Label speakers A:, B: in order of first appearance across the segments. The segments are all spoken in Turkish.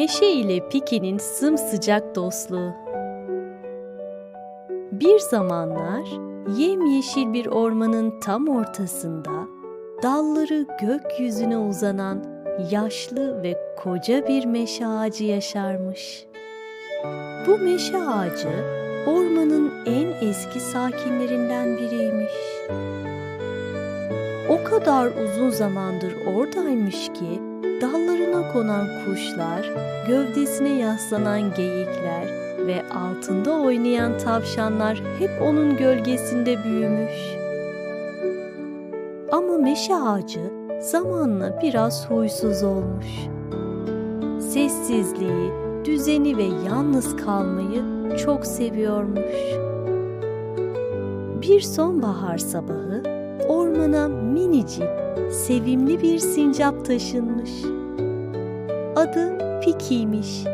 A: Meşe ile Piki'nin sımsıcak dostluğu. Bir zamanlar yemyeşil bir ormanın tam ortasında dalları gökyüzüne uzanan yaşlı ve koca bir meşe ağacı yaşarmış. Bu meşe ağacı ormanın en eski sakinlerinden biriymiş. O kadar uzun zamandır oradaymış ki dallarına konan kuşlar, gövdesine yaslanan geyikler ve altında oynayan tavşanlar hep onun gölgesinde büyümüş. Ama meşe ağacı zamanla biraz huysuz olmuş. Sessizliği, düzeni ve yalnız kalmayı çok seviyormuş. Bir sonbahar sabahı ormana minicik, sevimli bir sincap taşınmış. Adı Piki'ymiş.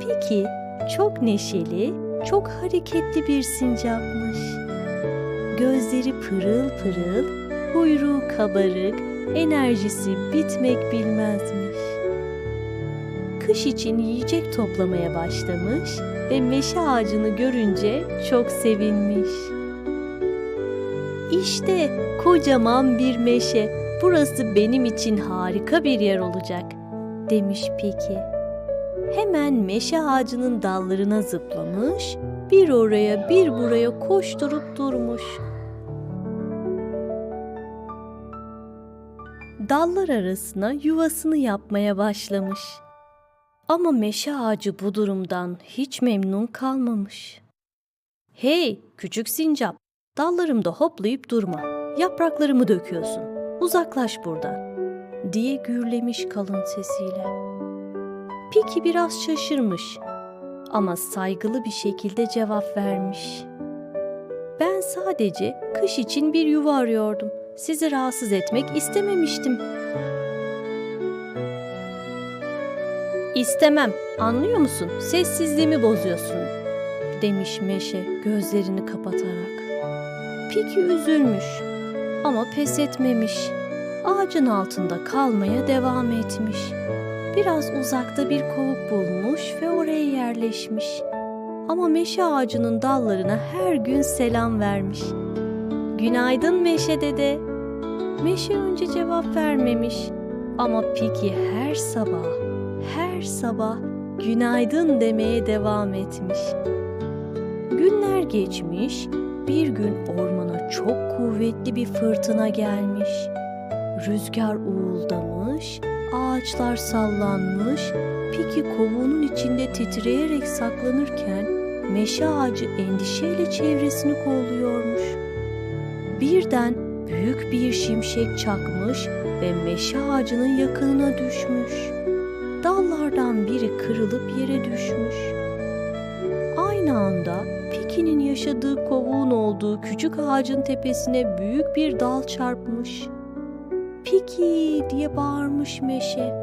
A: Piki çok neşeli, çok hareketli bir sincapmış. Gözleri pırıl pırıl, kuyruğu kabarık, enerjisi bitmek bilmezmiş. Kış için yiyecek toplamaya başlamış ve meşe ağacını görünce çok sevinmiş. İşte kocaman bir meşe. Burası benim için harika bir yer olacak, demiş Peki. Hemen meşe ağacının dallarına zıplamış, bir oraya bir buraya koşturup durmuş. Dallar arasına yuvasını yapmaya başlamış. Ama meşe ağacı bu durumdan hiç memnun kalmamış. Hey küçük sincap, dallarımda hoplayıp durma. Yapraklarımı döküyorsun. Uzaklaş buradan. Diye gürlemiş kalın sesiyle. Peki biraz şaşırmış ama saygılı bir şekilde cevap vermiş. Ben sadece kış için bir yuva arıyordum. Sizi rahatsız etmek istememiştim. İstemem, anlıyor musun? Sessizliğimi bozuyorsun, demiş Meşe gözlerini kapatarak. Piki üzülmüş ama pes etmemiş. Ağacın altında kalmaya devam etmiş. Biraz uzakta bir kovuk bulmuş ve oraya yerleşmiş. Ama meşe ağacının dallarına her gün selam vermiş. Günaydın Meşe dede. Meşe önce cevap vermemiş. Ama Piki her sabah, her sabah günaydın demeye devam etmiş. Günler geçmiş, bir gün ormana çok kuvvetli bir fırtına gelmiş. Rüzgar uğuldamış, ağaçlar sallanmış, Piki kovuğunun içinde titreyerek saklanırken meşe ağacı endişeyle çevresini kolluyormuş. Birden büyük bir şimşek çakmış ve meşe ağacının yakınına düşmüş. Dallardan biri kırılıp yere düşmüş. Aynı anda Piki'nin yaşadığı kovuğun olduğu küçük ağacın tepesine büyük bir dal çarpmış. Piki diye bağırmış meşe.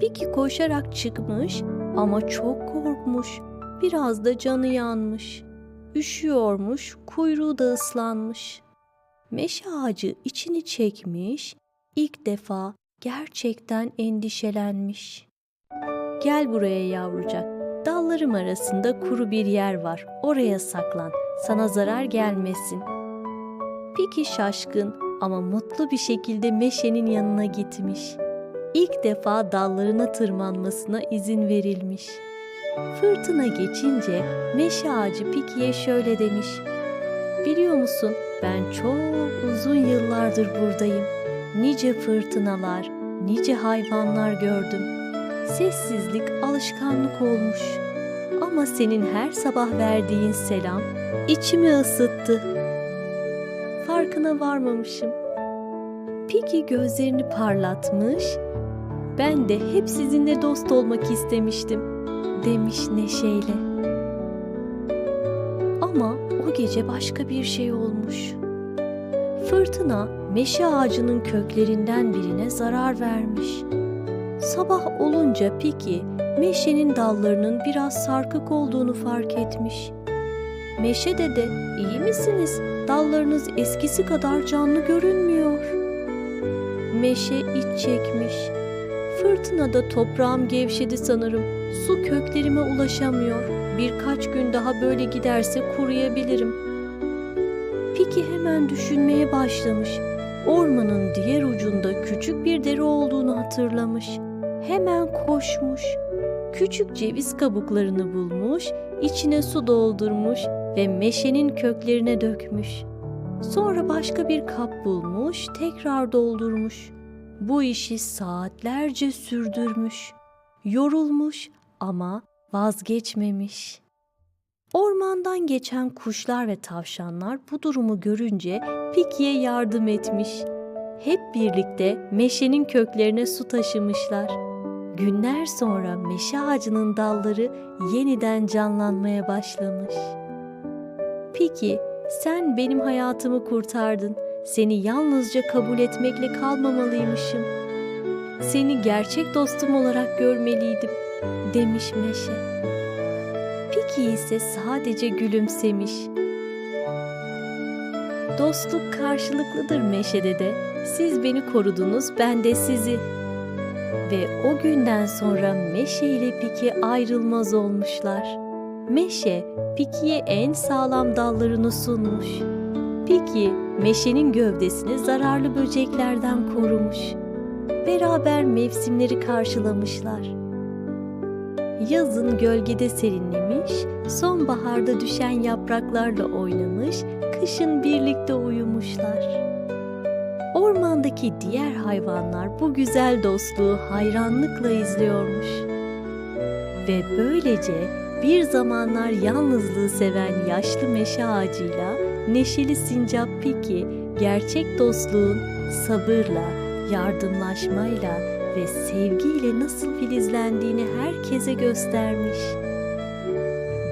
A: Piki koşarak çıkmış ama çok korkmuş. Biraz da canı yanmış. Üşüyormuş, kuyruğu da ıslanmış. Meşe ağacı içini çekmiş, ilk defa gerçekten endişelenmiş. Gel buraya yavrucak. Dallarım arasında kuru bir yer var. Oraya saklan. Sana zarar gelmesin. Piki şaşkın ama mutlu bir şekilde meşenin yanına gitmiş. İlk defa dallarına tırmanmasına izin verilmiş. Fırtına geçince meşe ağacı Piki'ye şöyle demiş. Biliyor musun ben çok uzun yıllardır buradayım. Nice fırtınalar, nice hayvanlar gördüm. Sessizlik alışkanlık olmuş. Ama senin her sabah verdiğin selam içimi ısıttı. Farkına varmamışım. Piki gözlerini parlatmış. Ben de hep sizinle dost olmak istemiştim demiş neşeyle. Ama o gece başka bir şey olmuş. Fırtına meşe ağacının köklerinden birine zarar vermiş. Sabah olunca Piki meşenin dallarının biraz sarkık olduğunu fark etmiş. Meşe dede, iyi misiniz? Dallarınız eskisi kadar canlı görünmüyor. Meşe iç çekmiş. Fırtınada toprağım gevşedi sanırım. Su köklerime ulaşamıyor. Birkaç gün daha böyle giderse kuruyabilirim. Piki hemen düşünmeye başlamış. Ormanın diğer ucunda küçük bir dere olduğunu hatırlamış. Hemen koşmuş. Küçük ceviz kabuklarını bulmuş, içine su doldurmuş ve meşenin köklerine dökmüş. Sonra başka bir kap bulmuş, tekrar doldurmuş. Bu işi saatlerce sürdürmüş. Yorulmuş ama vazgeçmemiş. Ormandan geçen kuşlar ve tavşanlar bu durumu görünce Piki'ye yardım etmiş. Hep birlikte meşenin köklerine su taşımışlar. Günler sonra meşe ağacının dalları yeniden canlanmaya başlamış. Piki, sen benim hayatımı kurtardın. Seni yalnızca kabul etmekle kalmamalıymışım. Seni gerçek dostum olarak görmeliydim, demiş meşe. Piki ise sadece gülümsemiş. Dostluk karşılıklıdır meşede de. Siz beni korudunuz, ben de sizi. Ve o günden sonra Meşe ile Piki ayrılmaz olmuşlar. Meşe, Piki'ye en sağlam dallarını sunmuş. Piki, meşenin gövdesini zararlı böceklerden korumuş. Beraber mevsimleri karşılamışlar. Yazın gölgede serinlemiş, sonbaharda düşen yapraklarla oynamış, kışın birlikte uyumuşlar. Ormandaki diğer hayvanlar bu güzel dostluğu hayranlıkla izliyormuş. Ve böylece bir zamanlar yalnızlığı seven yaşlı meşe ağacıyla neşeli sincap Piki gerçek dostluğun sabırla, yardımlaşmayla ve sevgiyle nasıl filizlendiğini herkese göstermiş.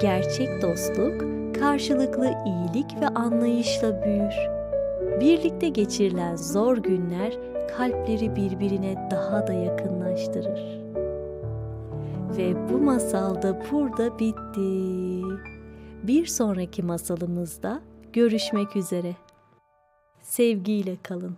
A: Gerçek dostluk karşılıklı iyilik ve anlayışla büyür. Birlikte geçirilen zor günler kalpleri birbirine daha da yakınlaştırır. Ve bu masal da burada bitti. Bir sonraki masalımızda görüşmek üzere. Sevgiyle kalın.